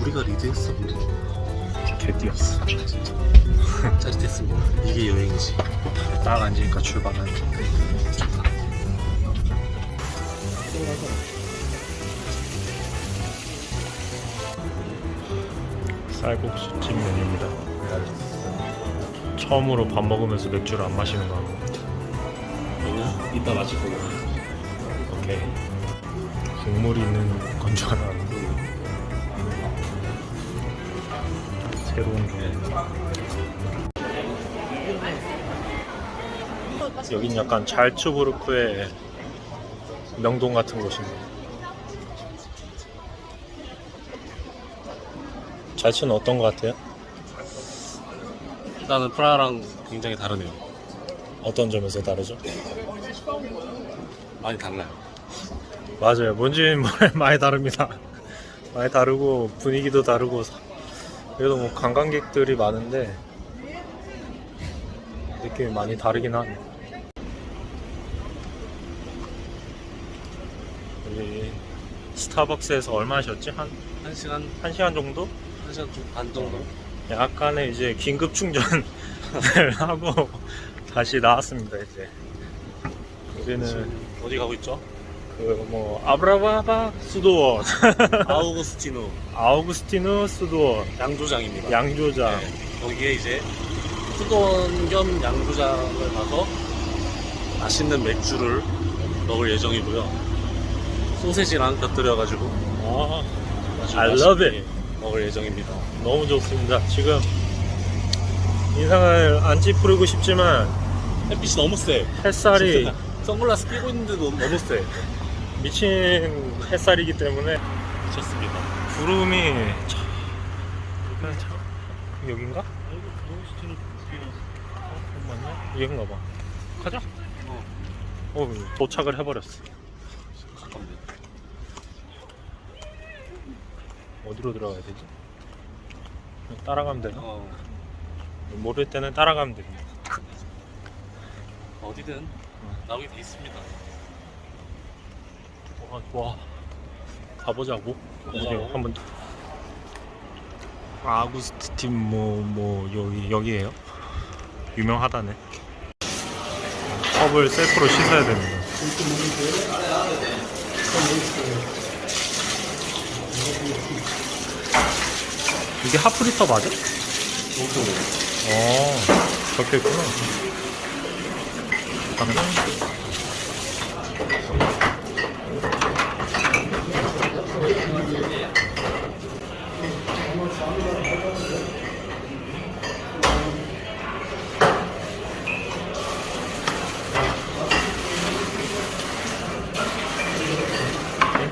우리가 리드했어 근데 개 뛰었어 진짜 짜릿했습니다. 이게 여행이지. 딱 앉으니까 출발하는 좋다. 쌀국수집 메뉴입니다 처음으로 밥 먹으면서 맥주를 안 마시는 거 하고 얘는 이따 마실 거고. 오케이 국물이 있는 건줄 알았 새로운 게 여긴 약간 잘츠부르크의 명동 같은 곳인데 잘츠는 어떤 것 같아요? 일단은 프라하랑 굉장히 다르네요. 어떤 점에서 다르죠? 많이 달라요. 맞아요. 뭔지 많이 다릅니다. 많이 다르고 분위기도 다르고 그래도 뭐 관광객들이 많은데 느낌이 많이 다르긴 하네. 여기 스타벅스에서 얼마 하셨지? 한, 한 시간, 한 시간 정도? 한 시간 좀 반 정도. 약간의 이제 긴급 충전을 하고 다시 나왔습니다, 이제. 우리는 어디 가고 있죠? 그뭐 아브라바바 수도원 아우구스티노 아우구스티누 수도원 양조장입니다. 양조장 네, 거기에 이제 수도원 겸 양조장을 가서 맛있는 맥주를 먹을 예정이고요. 소세지랑 곁들여가지고 아 I love 맛있게 먹을 예정입니다. 너무 좋습니다 지금 인상을 안 찌푸리고 싶지만 햇빛이 너무 세. 햇살이 선글라스 끼고 있는데도 너무 세. 미친 햇살이기 때문에 미쳤습니다. 구름이 차... 그냥 차... 여긴가? 어? 여긴가 봐 가자 어. 어 도착을 해버렸어. 어디로 들어가야 되지? 따라가면 되나? 어, 모를 때는 따라가면 됩니다. 어디든 나오게 돼 있습니다. 와, 와. 가보자고. 가보자고. 한번 아구스틴 뭐뭐 여기 여기에요. 유명하다네. 컵을 셀프로 씻어야 됩니다. 이게 하프리터 맞아? 어, 적혀 있구나. 잠깐만.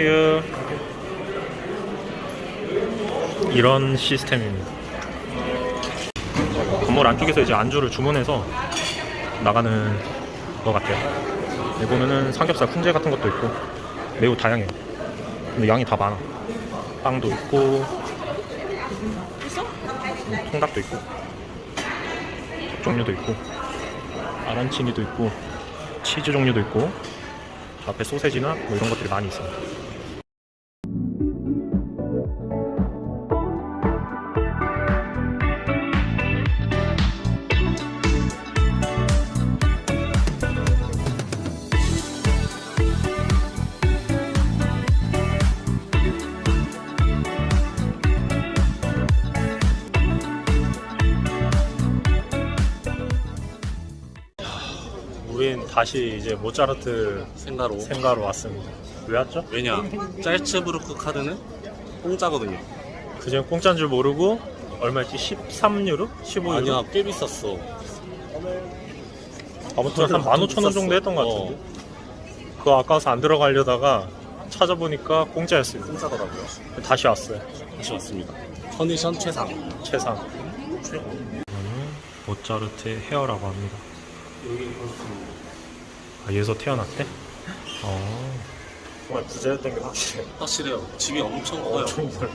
땡큐. 이런 시스템입니다. 건물 안쪽에서 이제 안주를 주문해서 나가는 것 같아요. 여기 보면은 삼겹살 훈제 같은 것도 있고 매우 다양해요. 근데 양이 다 많아. 빵도 있고 음, 통닭도 있고 종류도 있고 아란치니도 있고 치즈 종류도 있고 앞에 소세지나 뭐 이런 것들이 많이 있어요. 다시 이제 모차르트 생가로. 생가로 왔습니다. 왜 왔죠? 왜냐? 짤츠부르크 카드는 공짜거든요. 그전 공짜인 줄 모르고 얼마였지? 13유로? 15유로? 아니야, 꽤 비쌌어. 아무튼 한 15,000원 정도 했던 것 같은데 그거 아까워서 안 들어가려다가 찾아보니까 공짜였어요 공짜더라고요. 다시 왔어요 다시 왔습니다. 컨디션 최상. 최상 이거는 모차르트의 헤어라고 합니다 여기 아, 얘에서 태어났대? 어. 정말 부자였던 게 확실해. 확실해요. 집이 엄청 커요. 엄청 넓어.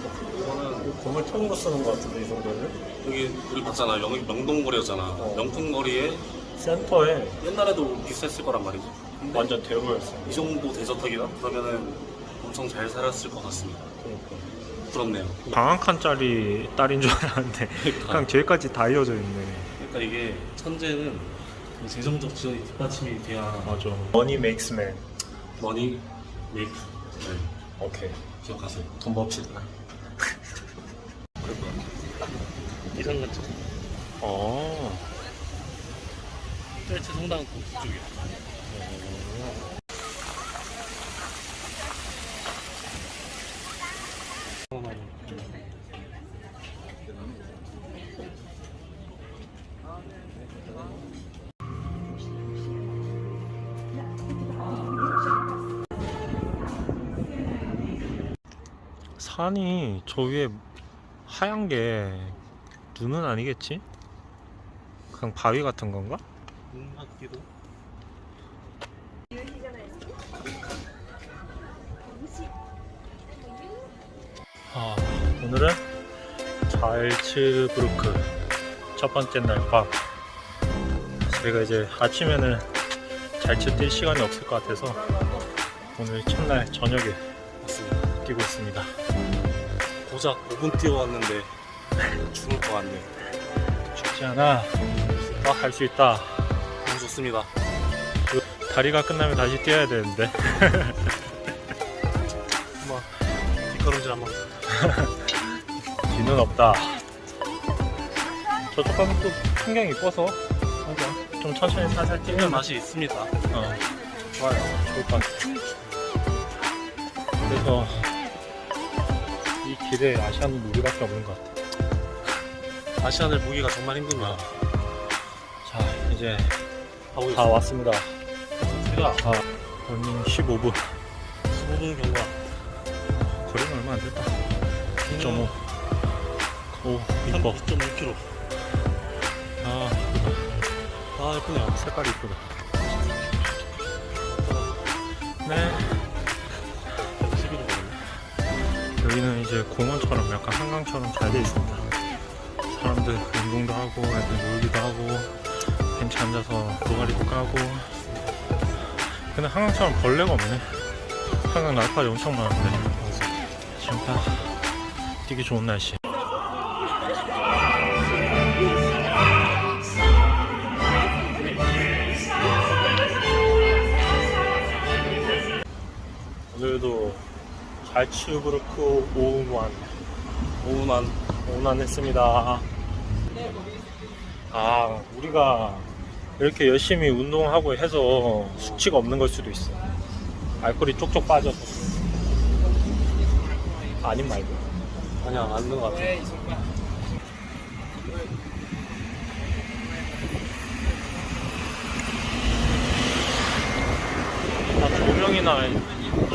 저는 건물 통으로 쓰는 것 같은데 이 정도는? 여기 우리 봤잖아. 영, 명동거리였잖아. 어. 명품거리에 센터에 옛날에도 비쌌을 거란 말이지. 근데 완전 대로였어. 이 정도 대저택이다? 그러면은 엄청 잘 살았을 것 같습니다. 그러니까. 부럽네요. 방 한 칸짜리 딸인 줄 알았는데 그냥 뒤에까지 다 이어져 있네. 그러니까 이게 천재는 이 재정적 지원이 뒷받침이 돼야 맞아. Money makes man. 머니 메이크 네, 오케이. 기억하세요. 돈. 그럴 거야. 이상 같죠? 어. 셀체 성당은 또 그쪽이야. 산이 저 위에 하얀 게 눈은 아니겠지? 그냥 바위 같은 건가? 음, 같기도. 아, 오늘은 잘츠브루크 첫 번째 날 밤. 저희가 이제 아침에는 잘츠 뛸 시간이 없을 것 같아서 오늘 첫날 저녁에. 뛰고 있습니다. 고작 5분 뛰어왔는데 죽을 것 같네. 죽지 않아. 할 수 있다. 너무 좋습니다. 다리가 끝나면 다시 뛰어야 되는데. 한번 뒷걸음질 한번. 뒤는 없다. 저쪽 가면 또 풍경이 이뻐서 맞아. 좀 천천히 살살 뛰는 맛이 있습니다. 어, 좋아요. 좋을 것 같아. 그래서 이 길에 아시아는 우리밖에 없는 것 같아. 아시안을 보기가 정말 힘듭니다. 자, 이제 하고 다 왔습니다. 있습니다. 아, 러닝 15분. 15분 경과. 거리는 얼마 안 됐다. 2.5. 오, 이뻐. 2.6km. 아, 아, 예쁘네요. 색깔이 이쁘다. 네. 11km. 여기는 이제 공원처럼 약간 한강처럼 잘 돼 있습니다. 사람들 운동도 하고, 애들 놀기도 하고, 벤치 앉아서 노가리도 까고. 근데 한강처럼 벌레가 없네. 한강 날파리 엄청 많은데. 지금 딱 뛰기 좋은 날씨. 잘치우브르크 오운완 오운환. 오운완 했습니다. 아, 우리가 이렇게 열심히 운동하고 해서 수치가 없는 걸 수도 있어. 알코올이 쪽쪽 빠져서. 아님 말고. 아니야, 맞는 것 같아. 다 조명이나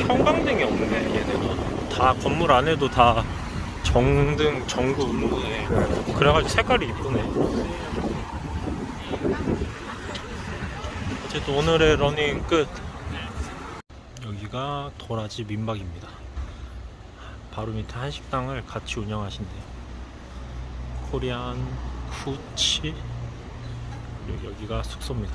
형광등이 없네, 얘네가. 다 건물 안에도 다 정등. 네. 그래가지고 색깔이 이쁘네. 어쨌든 오늘의 러닝 끝. 여기가 도라지 민박입니다. 바로 밑에 한식당을 같이 운영하신대요. 코리안 쿠치. 여기- 여기가 숙소입니다.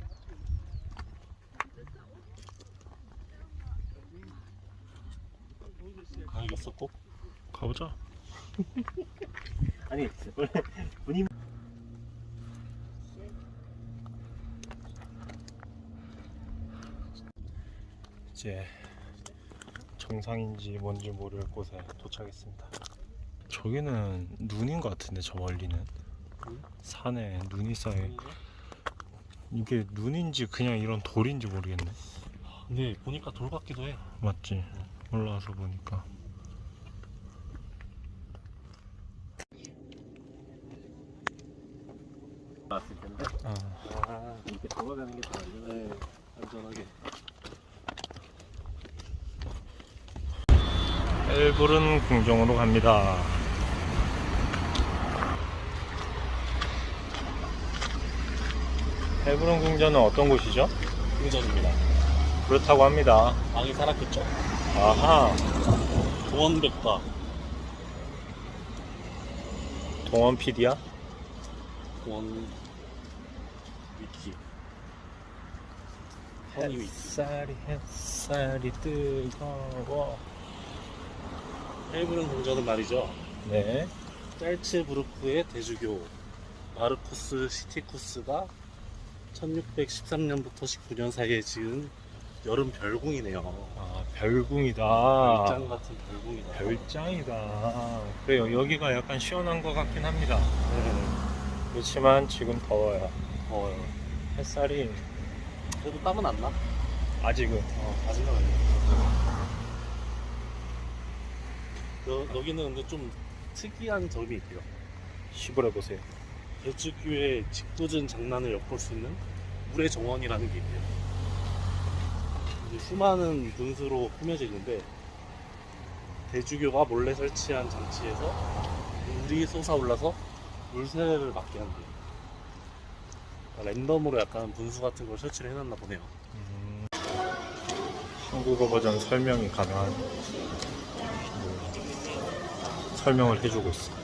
이제 정상인지 뭔지 모를 곳에 도착했습니다. 저기는 눈인 것 같은데 저 멀리는 산에 눈이 쌓여 이게 눈인지 그냥 이런 돌인지 모르겠네. 근데 보니까 돌 같기도 해. 맞지? 올라와서 보니까. 맞을 텐데. 아, 아, 이렇게 돌아가는 게 더 안전해. 안전하게. 엘브른 궁정으로 갑니다. 엘브른 궁전은 어떤 곳이죠? 궁전입니다. 그렇다고 합니다. 왕이 살았겠죠? 아하, 도원백과 동원 PD야? 위키. 허니 위키. 햇살이 햇살이 뜨거워. 헬브른 궁전은 말이죠. 네. 짤츠부르크의 대주교 마르코스 시티쿠스가 1613년부터 19년 사이에 지은 여름 별궁이네요. 아 별궁이다. 별장 같은 별궁이다. 별장이다. 그래요. 여기가 약간 시원한 것 같긴 합니다. 네, 그렇지만 지금 더워요. 더워요. 햇살이 그래도 땀은 안 나? 아직은 어, 아직은 안 나. 여, 여기는 근데 좀 특이한 점이 있대요. 시골해 보세요. 대주교의 짓궂은 장난을 엿볼 수 있는 물의 정원이라는 게 있대요. 이제 수많은 분수로 꾸며져 있는데 대주교가 몰래 설치한 장치에서 물이 솟아올라서 물세를 막게 한대요. 그러니까 랜덤으로 약간 분수 같은 걸 설치를 해놨나 보네요. 음, 한국어 버전 설명이 가능한 뭐, 설명을 해주고 있어.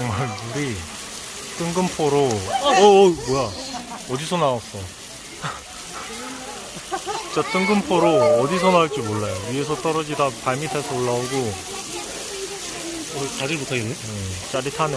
정말 물이 뜬금포로 어, 어 뭐야? 어디서 나왔어? 진짜 뜬금포로 어디서 나올지 몰라요. 위에서 떨어지다 발밑에서 올라오고. 어, 가질 못하겠네? 음, 짜릿하네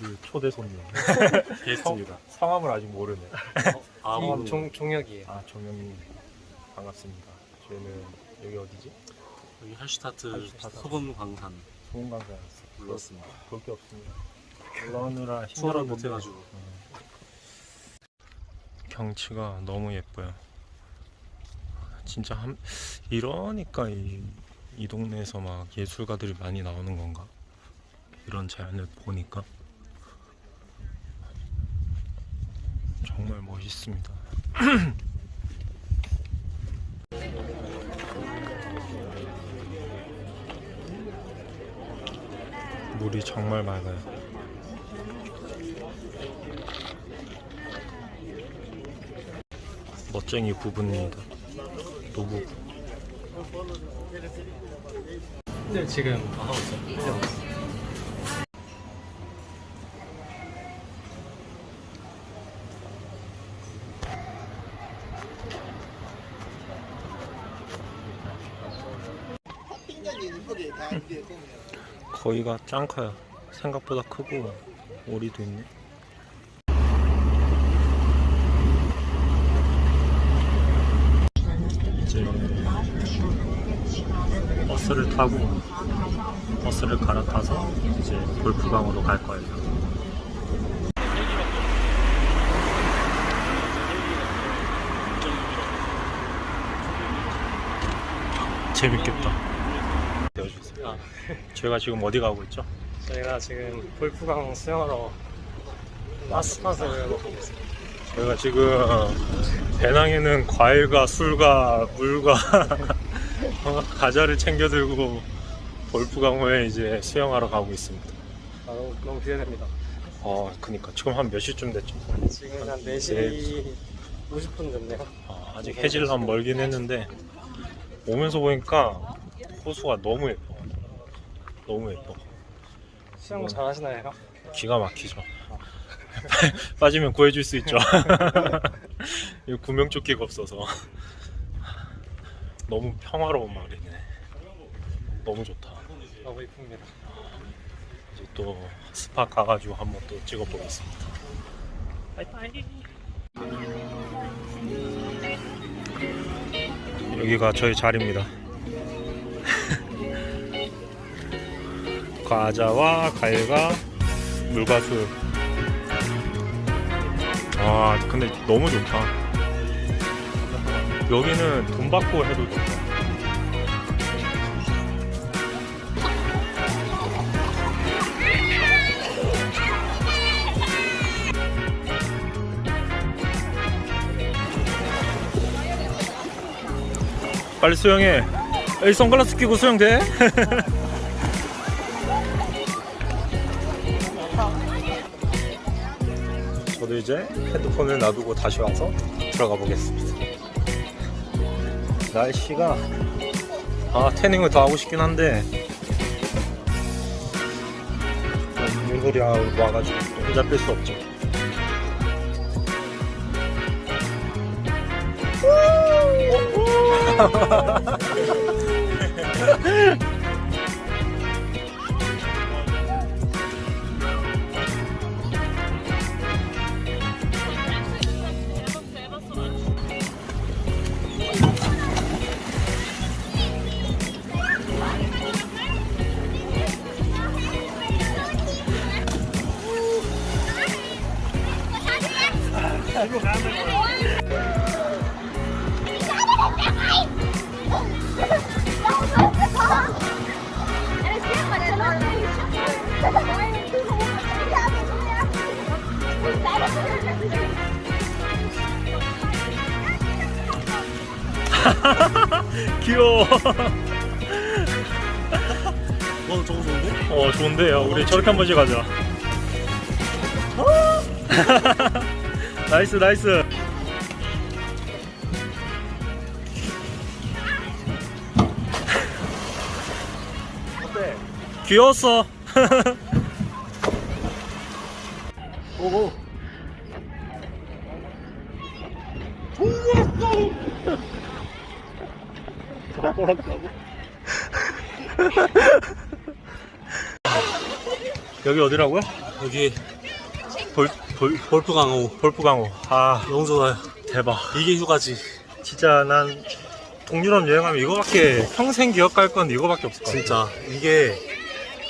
우리 초대 손님 됐습니다. 성함을 아직 모르네 아, 오늘 종- 종혁이에요. 아 정영님 반갑습니다 저희는 여기 어디지? 여기 할슈타트 할슈타트. 소금 광산 소금강사였어 불렀습니다. 볼 게 없습니다 올라오느라 투어를 힘들었는데 못 해가지고. 경치가 너무 예뻐요. 진짜 한 이러니까 이, 이 동네에서 막 예술가들이 많이 나오는 건가? 이런 자연을 보니까 정말 멋있습니다. 물이 정말 맑아요. 멋쟁이 부부입니다. 노부. 네, 지금 하고 있어요. 거의가 짱커야. 생각보다 크고 오리도 있네. 이제 버스를 타고 버스를 갈아타서 이제 골프강으로 갈 거예요. 재밌겠다. 저희가 지금 어디 가고 있죠? 저희가 지금 골프강 수영하러 마스팟을 먹고 있습니다. 저희가 지금 배낭에는 과일과 술과 물과 어, 과자를 챙겨 들고 골프강호에 이제 수영하러 가고 있습니다. 아, 너무, 너무 기대됩니다. 어, 그니까 지금 한 몇 시쯤 됐죠? 지금 한 4시 50분 됐네요. 어, 아직 해질은 멀긴 했는데 오면서 보니까 호수가 너무 예뻐. 너무 예뻐. 수영 잘 하시나요? 기가 막히죠. 빠지면 구해줄 수 있죠. 이거 구명조끼가 없어서 너무 평화로운 마을이네. 너무 좋다. 너무 이쁩니다. 이제 또 스파 가가지고 한번 또 찍어보겠습니다. 여기가 저희 자리입니다. 과자와 과일과 물과 술. 아, 근데 너무 좋다. 여기는 돈 받고 해도 좋다. 빨리 수영해. 이 선글라스 끼고 수영돼? 이제 핸드폰을 놔두고 다시 와서 들어가 보겠습니다. 날씨가 아 태닝을 더 하고 싶긴 한데 물놀이 하고 와가지고 또 잡힐 수 없죠. 귀여워. 어, 저거 좋은데? 어 좋은데요. 우리 저렇게 한 번씩 가자. 나이스 나이스. 귀여웠어. 오고. 여기 어디라고요? 여기 볼, 볼, 골프 강호 볼프강호. 아 너무 좋아요. 대박. 이게 휴가지. 진짜 난 동유럽 여행하면 이거밖에 평생 기억할 건 이거밖에 없을 것 같아. 진짜 이게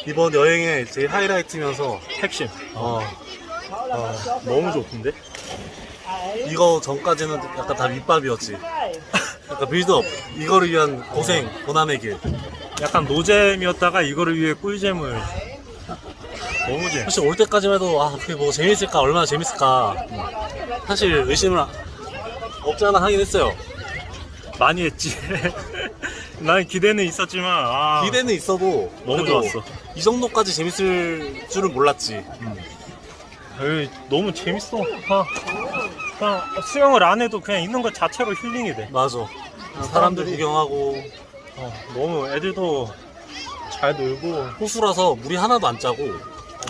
이번 여행의 제 하이라이트면서 핵심. 어, 아, 너무 좋던데? 이거 전까지는 약간 다 밑밥이었지. 약간 빌드업 이거를 위한 고생 고난의 길. 약간 노잼이었다가 이거를 위해 꿀잼을 너무 재. 사실 올 때까지만 해도 아 그게 뭐 재밌을까 얼마나 재밌을까 사실 의심을 없지 않아 하긴 했어요. 많이 했지. 난 기대는 있었지만 아, 기대는 있어도 너무 그래도 좋았어. 이 정도까지 재밌을 줄은 몰랐지. 에이, 너무 재밌어. 그냥, 그냥 수영을 안 해도 그냥 있는 것 자체로 힐링이 돼. 맞아. 사람들 사람들이- 구경하고 어, 너무 애들도 잘 놀고 호수라서 물이 하나도 안 짜고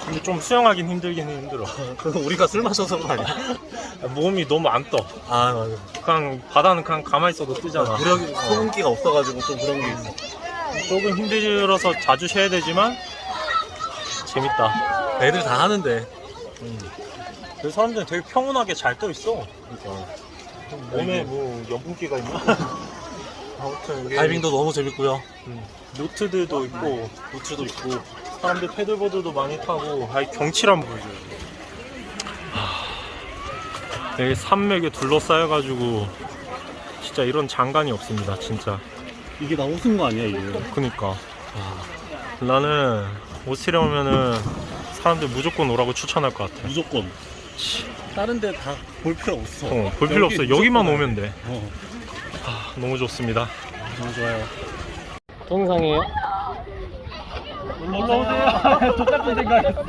근데 좀 수영하긴 힘들긴 힘들어. 그건 우리가 술 마셔서 가 아니야? 몸이 너무 안 떠. 아 맞아. 그냥 바다는 그냥 가만히 있어도 뜨잖아. 무력이 소금기가 없어가지고 좀 그런 게 있어. 조금 힘들어서 자주 쉬어야 되지만 재밌다. 애들 다 하는데. 그 사람들은 되게 평온하게 잘 떠 있어. 그러니까. 몸에 뭐 연분기가 있나? 아무튼 이게 다이빙도 너무 재밌고요. 음, 노트들도 있고 노트도 있고. 사람들 패들보드도 많이 타고 아이 경치란 보여줘요. 되게 산맥에 둘러싸여가지고 진짜 이런 장관이 없습니다. 진짜. 이게 나 웃은 거 아니야 이게? 그니까 나는 오스트리아 오면은 사람들 무조건 오라고 추천할 것 같아. 무조건. 다른 데 다 볼 필요 없어. 어, 볼 필요 여기 없어. 여기만 무조건 오면 돼. 어, 아, 너무 좋습니다. 너무 좋아요. 동상이에요? 올라오세요. 똑같은 생각했어.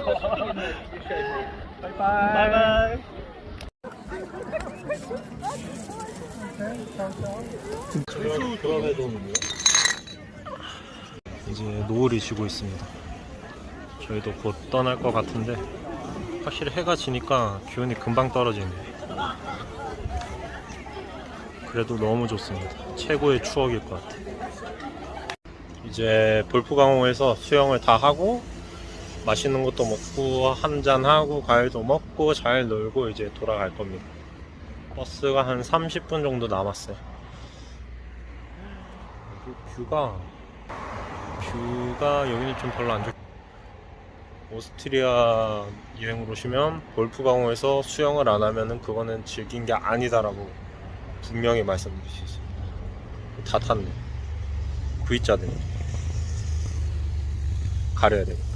바이바이. 그럼에도 이제 노을이 지고 있습니다. 저희도 곧 떠날 것 같은데 확실히 해가 지니까 기온이 금방 떨어지네. 그래도 너무 좋습니다. 최고의 추억일 것 같아. 이제 볼프강호에서 수영을 다 하고 맛있는 것도 먹고 한 잔 하고 과일도 먹고 잘 놀고 이제 돌아갈 겁니다. 버스가 한 30분 정도 남았어요. 여기 뷰가 뷰가 여기는 좀 별로 안 좋. 오스트리아 여행을 오시면 볼프강호에서 수영을 안 하면은 그거는 즐긴 게 아니다라고 분명히 말씀드릴 수 있어요. 다 탔네. V자네. 가려야 되겠다.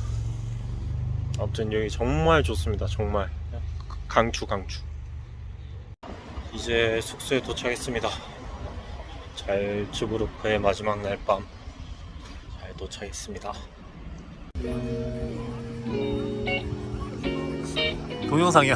아무튼 여기 정말 좋습니다. 정말 강추 강추. 이제 숙소에 도착했습니다. 잘츠부르크의 마지막 날 밤 잘 도착했습니다. 동영상이야.